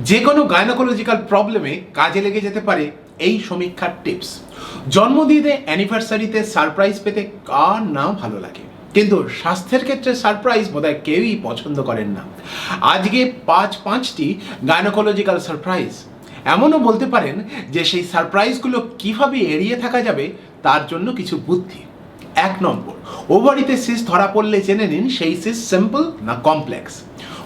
যে কোনো গাইনোকোলজিক্যাল প্রবলেমে কাজে লেগে যেতে পারে এই সমীক্ষার টিপস জন্মদিনে অ্যানিভার্সারিতে সারপ্রাইজ পেতে কার না ভালো লাগে? কিন্তু স্বাস্থ্যের ক্ষেত্রে সারপ্রাইজ বোধহয় কেউই পছন্দ করেন না। আজকে পাঁচ পাঁচটি গাইনোকোলজিক্যাল সারপ্রাইজ এমনও বলতে পারেন যে সেই সারপ্রাইজগুলো কীভাবে এড়িয়ে থাকা যাবে তার জন্য কিছু বুদ্ধি। এক নম্বর ওভারিতে সিস ধরা পড়লে জেনে নিন সেই সিস সিম্পল না কমপ্লেক্স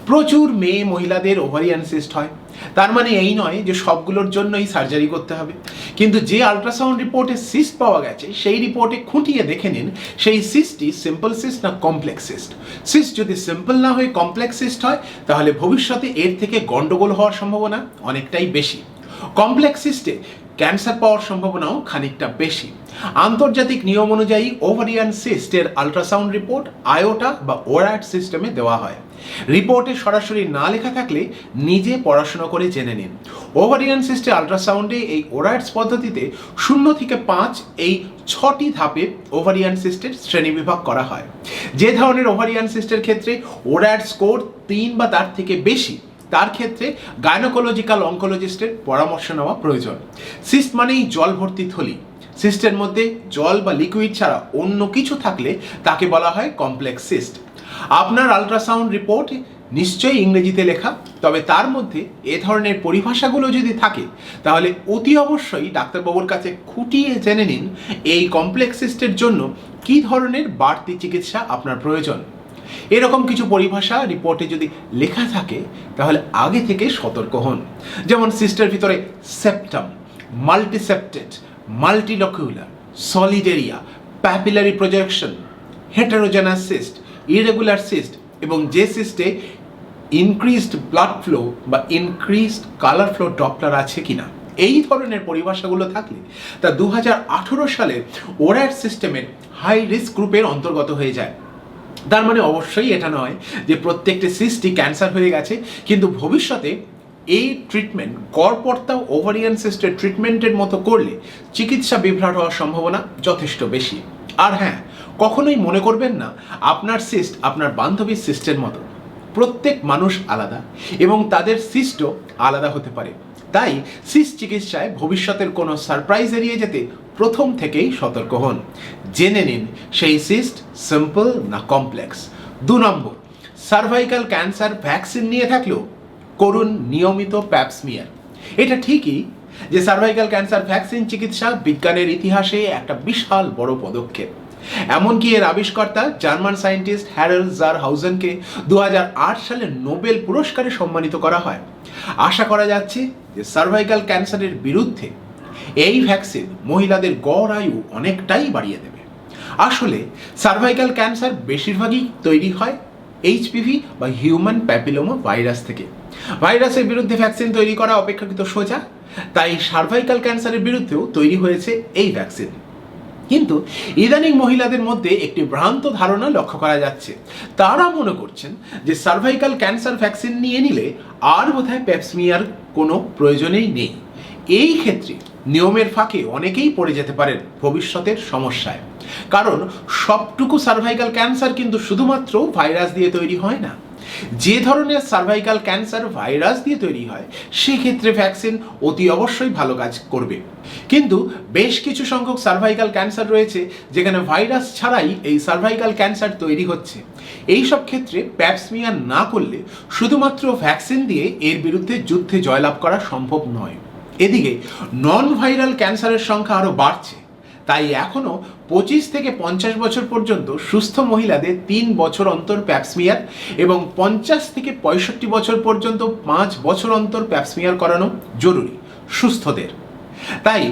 প্রচুর মেয়ে মহিলাদের ওভারিয়ান সিস্ট হয়। তার মানে এই নয় যে সবগুলোর জন্যই সার্জারি করতে হবে। কিন্তু যে আল্ট্রাসাউন্ড রিপোর্টে সিস্ট পাওয়া গেছে, সেই রিপোর্টে খুঁটিয়ে দেখে নিন, সেই সিস্টটি সিম্পল সিস্ট না কমপ্লেক্স সিস্ট? সিস্ট যদি সিম্পল না হয়ে কমপ্লেক্স সিস্ট হয়, তাহলে ভবিষ্যতে এর থেকে গন্ডগোল হওয়ার সম্ভাবনা অনেকটাই বেশি। কমপ্লেক্স সিস্টে ক্যান্সার পাওয়ার সম্ভাবনাও খানিকটা বেশি। আন্তর্জাতিক নিয়ম অনুযায়ী ওভারিয়ান সিস্টের আল্ট্রাসাউন্ড রিপোর্ট, আয়োটা বা ওরাট সিস্টেমে দেওয়া হয়। রিপোর্টে সরাসরি না লেখা থাকলে নিজে পড়াশোনা করে জেনে নিন। ওভারিয়ান সিস্টে আল্ট্রাসাউন্ডে এই ওরাটস পদ্ধতিতে শূন্য থেকে পাঁচ এই ছটি ধাপে ওভারিয়ান সিস্টের শ্রেণীবিভাগ করা হয়। যে ধরনের ওভারিয়ান সিস্টের ক্ষেত্রে ওরাট স্কোর তিন বা তার থেকে বেশি তার ক্ষেত্রে গাইনোকোলজিক্যাল অঙ্কোলজিস্টের পরামর্শ নেওয়া প্রয়োজন। সিস্ট মানেই জল ভর্তি থলি। সিস্টের মধ্যে জল বা লিকুইড ছাড়া অন্য কিছু থাকলে তাকে বলা হয় কমপ্লেক্স সিস্ট আপনার আল্ট্রাসাউন্ড রিপোর্ট নিশ্চয়ই ইংরেজিতে লেখা, তবে তার মধ্যে এ ধরনের পরিভাষাগুলো যদি থাকে, তাহলে অতি অবশ্যই ডাক্তারবাবুর কাছে খুঁটিয়ে জেনে নিন এই কমপ্লেক্স সিস্টের জন্য কী ধরনের বাড়তি চিকিৎসা আপনার প্রয়োজন। এরকম কিছু পরিভাষা রিপোর্টে যদি লেখা থাকে, তাহলে আগে থেকে সতর্ক হন। যেমন সিস্টের ভিতরে septum multiseptated multilocular solid area papillary projection heterogeneous cyst irregular cyst এবং যে সিস্টে ইনক্রিজড ব্লাড ফ্লো বা ইনক্রিজড কালার ফ্লো ডপলার আছে কিনা। এই ধরনের পরিভাষাগুলো থাকলে তা দু হাজার আঠেরো সালে ওরার সিস্টেমের হাই রিস্ক গ্রুপের অন্তর্গত হয়ে যায়। তার মানে অবশ্যই এটা নয় যে প্রত্যেকটি সিস্টই ক্যান্সার হয়ে গেছে, কিন্তু ভবিষ্যতে এই ট্রিটমেন্ট গড়পর্তা ওভারিয়ান সিস্টের ট্রিটমেন্টের মতো করলে চিকিৎসা বিভ্রাট হওয়ার সম্ভাবনা যথেষ্ট বেশি। আর হ্যাঁ কখনোই মনে করবেন না, আপনার সিস্ট আপনার বান্ধবীর সিস্টের মতো। প্রত্যেক মানুষ আলাদা এবং তাদের সিস্টও আলাদা হতে পারে। তাই সিস্ট চিকিৎসায় ভবিষ্যতের কোনো সারপ্রাইজ এড়িয়ে যেতে প্রথম থেকেই সতর্ক হন। জেনে নিন সেই সিস্ট সিম্পল না কমপ্লেক্স। দু নম্বর, সার্ভাইকাল ক্যান্সার ভ্যাকসিন নিয়ে থাকলেও করুন নিয়মিত প্যাপসমিয়ার এটা ঠিকই যে সার্ভাইকাল ক্যান্সার ভ্যাকসিন চিকিৎসা বিজ্ঞানের ইতিহাসে একটা বিশাল বড় পদক্ষেপ। এমনকি এর আবিষ্কর্তা জার্মান সায়েন্টিস্ট হ্যারেল জার হাউজেনকে দু সালে নোবেল পুরস্কারে সম্মানিত করা হয়। আশা করা যাচ্ছে যে সার্ভাইকাল ক্যান্সারের বিরুদ্ধে এই ভ্যাকসিন মহিলাদের গড় আয়ু অনেকটাই বাড়িয়ে দেবে। আসলে সার্ভাইকাল ক্যান্সার বেশিরভাগই তৈরি হয় এইচপিভি বা হিউম্যান প্যাপিলোমা ভাইরাস থেকে। ভাইরাসের বিরুদ্ধে ভ্যাকসিন তৈরি করা অপেক্ষাকৃত সোজা, তাই সার্ভাইকাল ক্যান্সারের বিরুদ্ধেও তৈরি হয়েছে এই ভ্যাকসিন। কিন্তু ইদানিং মহিলাদের মধ্যে একটি ভ্রান্ত ধারণা লক্ষ্য করা যাচ্ছে। তারা মনে করছেন যে সার্ভাইকাল ক্যান্সার ভ্যাকসিন নিয়ে নিলে আর বোধহয় প্যাপসমিয়ার কোনো প্রয়োজনেই নেই। এই ক্ষেত্রে নিয়মের ফাঁকে অনেকেই পড়ে যেতে পারেন ভবিষ্যতের সমস্যায়। কারণ সবটুকু সার্ভাইকাল ক্যান্সার কিন্তু শুধুমাত্র ভাইরাস দিয়ে তৈরি হয় না। যে ধরনের সার্ভাইকাল ক্যান্সার ভাইরাস দিয়ে তৈরি হয়, সেক্ষেত্রে ভ্যাকসিন অতি অবশ্যই ভালো কাজ করবে। কিন্তু বেশ কিছু সংখ্যক সার্ভাইকাল ক্যান্সার রয়েছে, যেখানে ভাইরাস ছাড়াই এই সার্ভাইকাল ক্যান্সার তৈরি হচ্ছে। এই সব ক্ষেত্রে প্যাপসমিয়ার না করলে শুধুমাত্র ভ্যাকসিন দিয়ে এর বিরুদ্ধে যুদ্ধে জয়লাভ করা সম্ভব নয়। এদিকে নন ভাইরাল ক্যান্সারের সংখ্যা আরও বাড়ছে। তাই এখনও পঁচিশ থেকে পঞ্চাশ বছর পর্যন্ত সুস্থ মহিলাদের তিন বছর অন্তর প্যাপসমিয়ার এবং পঞ্চাশ থেকে পঁয়ষট্টি বছর পর্যন্ত পাঁচ বছর অন্তর প্যাপসমিয়ার করানো জরুরি সুস্থদের। তাই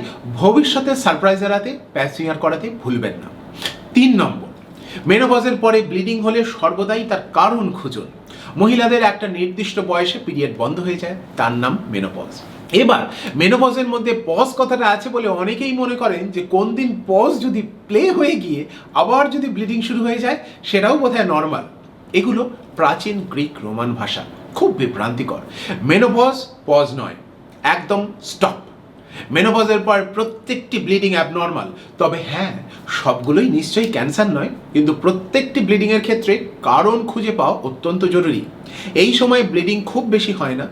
ভবিষ্যতে সারপ্রাইজ এড়াতে প্যাপসমিয়ার করাতে ভুলবেন না। তিন নম্বর, মেনোপজের পরে ব্লিডিং হলে সর্বদাই তার কারণ খুঁজুন। মহিলাদের একটা নির্দিষ্ট বয়সে পিরিয়ড বন্ধ হয়ে যায়, তার নাম মেনোপজ। এবার মেনোপজের মধ্যে পজ কথাটা আছে বলে অনেকেই মনে করেন যে, কোন দিন পজ যদি প্লে হয়ে গিয়ে আবার যদি ব্লিডিং শুরু হয়ে যায়, সেটাও বোধহয় নর্মাল এগুলো প্রাচীন গ্রিক রোমান ভাষা, খুব বিভ্রান্তিকর। মেনোপজ পজ নয়, একদম স্টপ মেনোপজের পর প্রত্যেকটি ব্লিডিং অ্যাবনর্মাল তবে হ্যাঁ সবগুলোই নিশ্চয়ই ক্যান্সার নয়, কিন্তু প্রত্যেকটি ব্লিডিংয়ের ক্ষেত্রে কারণ খুঁজে পাওয়া অত্যন্ত জরুরি। এই সময় ব্লিডিং খুব বেশি হয় না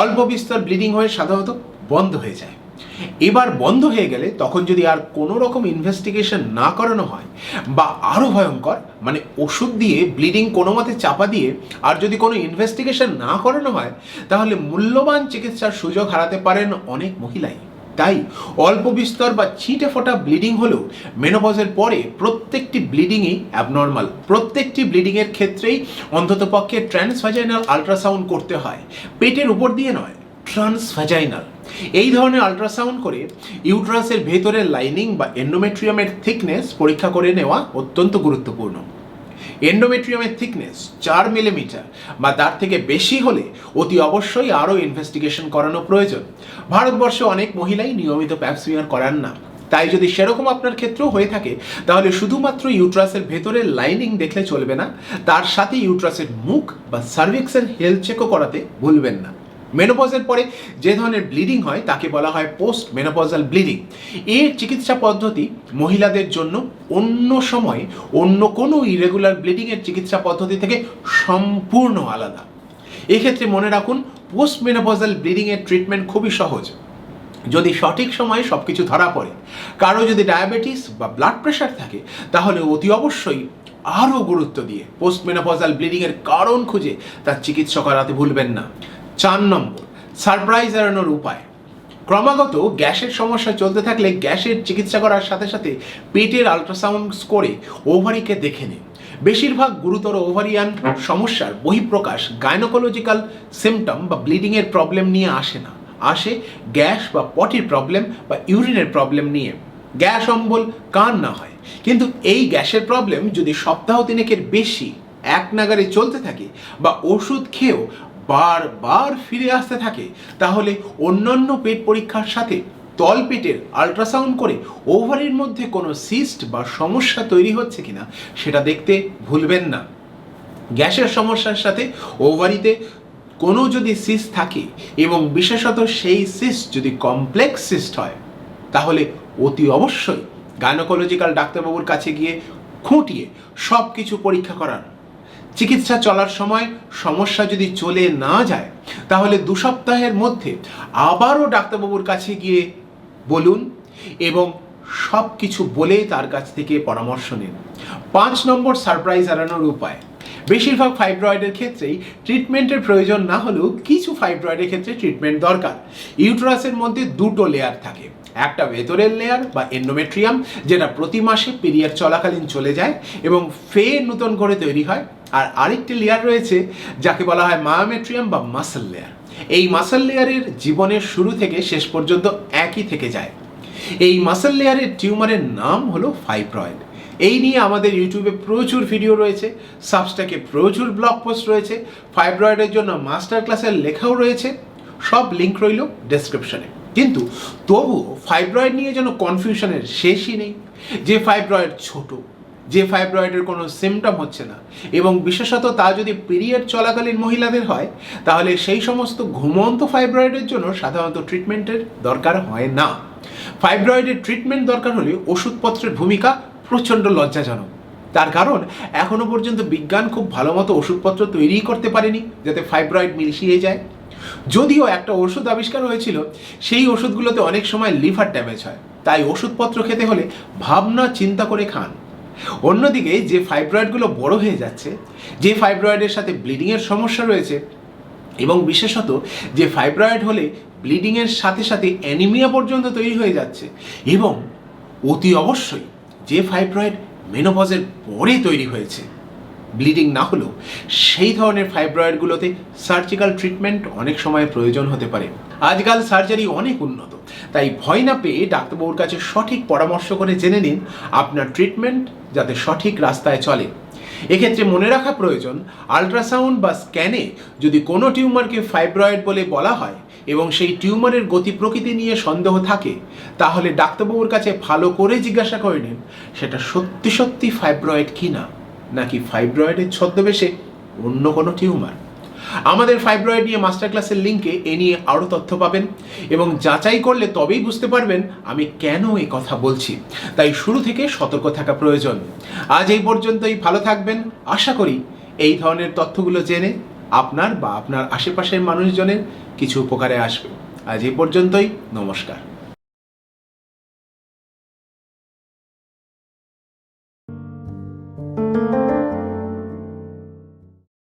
অল্প বিস্তর ব্লিডিং হয়ে সাধারণত বন্ধ হয়ে যায়। এবার বন্ধ হয়ে গেলে তখন যদি আর কোনো রকম ইনভেস্টিগেশন না করানো হয় বা আরও ভয়ঙ্কর মানে ওষুধ দিয়ে ব্লিডিং কোনো মতে চাপা দিয়ে আর যদি কোনো ইনভেস্টিগেশন না করানো হয়, তাহলে মূল্যবান চিকিৎসার সুযোগ হারাতে পারেন অনেক মহিলাই। তাই অল্প বিস্তর বা ছিটে ফোটা ব্লিডিং হলেও মেনোপজের পরে প্রত্যেকটি ব্লিডিংই অ্যাবনর্মাল প্রত্যেকটি ব্লিডিংয়ের ক্ষেত্রেই অন্ততপক্ষে ট্রান্সভাজাইনাল আল্ট্রাসাউন্ড করতে হয়। পেটের উপর দিয়ে নয় ট্রান্সভাজাইনাল এই ধরনের আল্ট্রাসাউন্ড করে ইউট্রাসের ভেতরের লাইনিং বা এন্ডোমেট্রিয়ামের থিকনেস পরীক্ষা করে নেওয়া অত্যন্ত গুরুত্বপূর্ণ। এন্ডোমেট্রিয়ামের থিকনেস চার মিলিমিটার বা তার থেকে বেশি হলে অতি অবশ্যই আরও ইনভেস্টিগেশন করানো প্রয়োজন। ভারতবর্ষে অনেক মহিলাই নিয়মিত প্যাপসমিয়ার করান না। তাই যদি সেরকম আপনার ক্ষেত্রেও হয়ে থাকে, তাহলে শুধুমাত্র ইউট্রাসের ভেতরের লাইনিং দেখলে চলবে না, তার সাথে ইউট্রাসের মুখ বা সার্ভিক্সের হেলথ চেকও করাতে ভুলবেন না। মেনোপজের পরে যে ধরনের ব্লিডিং হয়, তাকে বলা হয় পোস্ট মেনোপজাল ব্লিডিং এর চিকিৎসা পদ্ধতি মহিলাদের জন্য অন্য সময় অন্য কোনো ইরেগুলার ব্লিডিংয়ের চিকিৎসা পদ্ধতি থেকে সম্পূর্ণ আলাদা। এক্ষেত্রে মনে রাখুন পোস্ট মেনোপজাল ব্লিডিংয়ের ট্রিটমেন্ট খুবই সহজ। যদি সঠিক সময়ে সব কিছু ধরা পড়ে, কারও যদি ডায়াবেটিস বা ব্লাড প্রেশার থাকে, তাহলে অতি অবশ্যই আরও গুরুত্ব দিয়ে পোস্ট মেনোপজাল ব্লিডিংয়ের কারণ খুঁজে তার চিকিৎসা করাতে ভুলবেন না। চার নম্বর, সারপ্রাইজ এড়ানোর উপায়। ক্রমাগত গ্যাসের সমস্যা চলতে থাকলে গ্যাসের চিকিৎসা করার সাথে সাথে পেটের আলট্রাসাউন্ড করে ওভারিকে দেখে নিন। বেশিরভাগ গুরুতর ওভারিয়ান সমস্যার বহিঃপ্রকাশ গাইনোকোলজিক্যাল সিমটম বা ব্লিডিংয়ের প্রবলেম নিয়ে আসে না। আসে গ্যাস বা পটির প্রবলেম বা ইউরিনের প্রবলেম নিয়ে। গ্যাস অম্বল কান না হয়। কিন্তু এই গ্যাসের প্রবলেম যদি সপ্তাহ তিনেকের বেশি, এক নাগারে চলতে থাকে বা ওষুধ খেয়েও বারবার ফিরে আসতে থাকে, তাহলে অন্যান্য পেট পরীক্ষার সাথে তল পেটের আল্ট্রাসাউন্ড করে ওভারির মধ্যে কোনো সিস্ট বা সমস্যা তৈরি হচ্ছে কিনা, সেটা দেখতে ভুলবেন না। গ্যাসের সমস্যার সাথে ওভারিতে কোনো যদি সিস্ট থাকে এবং বিশেষত সেই সিস্ট যদি কমপ্লেক্স সিস্ট হয়, তাহলে অতি অবশ্যই গাইনোকোলজিক্যাল ডাক্তারবাবুর কাছে গিয়ে খুঁটিয়ে সব কিছু পরীক্ষা করান। চিকিৎসা চলার সময় সমস্যা যদি চলে না যায়, তাহলে দু সপ্তাহের মধ্যে আবারও ডাক্তারবাবুর কাছে গিয়ে বলুন এবং সব কিছু বলে তার কাছ থেকে পরামর্শ নিন। পাঁচ নম্বর সারপ্রাইজ এড়ানোর উপায়। বেশিরভাগ ফাইব্রয়েডের ক্ষেত্রেই ট্রিটমেন্টের প্রয়োজন না হলেও কিছু ফাইব্রয়েডের ক্ষেত্রে ট্রিটমেন্ট দরকার। ইউট্রাসের মধ্যে দুটো লেয়ার থাকে, একটা ভেতরের লেয়ার বা এন্ডোমেট্রিয়াম যেটা প্রতি মাসে পিরিয়ড চলাকালীন চলে যায় এবং ফের নতুন করে তৈরি হয় আর আরেকটি লেয়ার রয়েছে, যাকে বলা হয় মায়োমেট্রিয়াম বা মাসল লেয়ার এই মাসল লেয়ারের জীবনের শুরু থেকে শেষ পর্যন্ত একই থেকে যায়। এই মাসল লেয়ারের টিউমারের নাম হলো ফাইব্রয়েড এই নিয়ে আমাদের ইউটিউবে প্রচুর ভিডিও রয়েছে সাবস্টাকে প্রচুর ব্লগ পোস্ট রয়েছে ফাইব্রয়েডের জন্য মাস্টার ক্লাসের লেখাও রয়েছে, সব লিঙ্ক রইল ডেসক্রিপশনে কিন্তু তবুও ফাইব্রয়েড নিয়ে যেন কনফিউশনের শেষই নেই, যে ফাইব্রয়েড ছোট যে ফাইব্রয়েডের কোনো সিমটম হচ্ছে না। এবং বিশেষত তা যদি পিরিয়ড চলাকালীন মহিলাদের হয়, তাহলে সেই সমস্ত ঘুমন্ত ফাইব্রয়েডের জন্য সাধারণত ট্রিটমেন্টের দরকার হয় না। ফাইব্রয়েডের ট্রিটমেন্ট দরকার হলে ওষুধপত্রের ভূমিকা প্রচণ্ড লজ্জাজনক। তার কারণ এখনও পর্যন্ত বিজ্ঞান খুব ভালো মতো ওষুধপত্র তৈরি করতে পারেনি, যাতে ফাইব্রয়েড মিশিয়ে যায়। যদিও একটা ওষুধ আবিষ্কার হয়েছিল, সেই ওষুধগুলোতে অনেক সময় লিভার ড্যামেজ হয়। তাই ওষুধপত্র খেতে হলে ভাবনা চিন্তা করে খান। অন্যদিকে যে ফাইব্রয়েডগুলো বড় হয়ে যাচ্ছে, যে ফাইব্রয়েডের সাথে ব্লিডিংয়ের সমস্যা রয়েছে এবং বিশেষত যে ফাইব্রয়েড হলে ব্লিডিংয়ের সাথে সাথে অ্যানিমিয়া পর্যন্ত তৈরি হয়ে যাচ্ছে এবং অতি অবশ্যই যে ফাইব্রয়েড মেনোপজের পরে তৈরি হয়েছে ব্লিডিং না হলেও সেই ধরনের ফাইব্রয়েডগুলোতে সার্জিক্যাল ট্রিটমেন্ট অনেক সময় প্রয়োজন হতে পারে। আজকাল সার্জারি অনেক উন্নত। তাই ভয় না পেয়ে ডাক্তারবাবুর কাছে সঠিক পরামর্শ করে জেনে নিন আপনার ট্রিটমেন্ট যাতে সঠিক রাস্তায় চলে। এক্ষেত্রে মনে রাখা প্রয়োজন আল্ট্রাসাউন্ড বা স্ক্যানে যদি কোনো টিউমারকে ফাইব্রয়েড বলে বলা হয় এবং সেই টিউমারের গতি প্রকৃতি নিয়ে সন্দেহ থাকে, তাহলে ডাক্তারবাবুর কাছে ভালো করে জিজ্ঞাসা করে নিন, সেটা সত্যি সত্যি ফাইব্রয়েড কি না নাকি ফাইব্রয়েডের ছদ্মবেশে অন্য কোনো টিউমার? আমাদের ফাইব্রয়েড নিয়ে মাস্টার ক্লাসের লিঙ্কে এ নিয়ে আরও তথ্য পাবেন এবং যাচাই করলে তবেই বুঝতে পারবেন আমি কেন এই কথা বলছি। তাই শুরু থেকে সতর্ক থাকা প্রয়োজন। আজ এই পর্যন্তই, ভালো থাকবেন। আশা করি এই ধরনের তথ্যগুলো জেনে আপনার বা আপনার আশেপাশের মানুষজনের কিছু উপকারে আসবে। আজ এই পর্যন্তই, নমস্কার।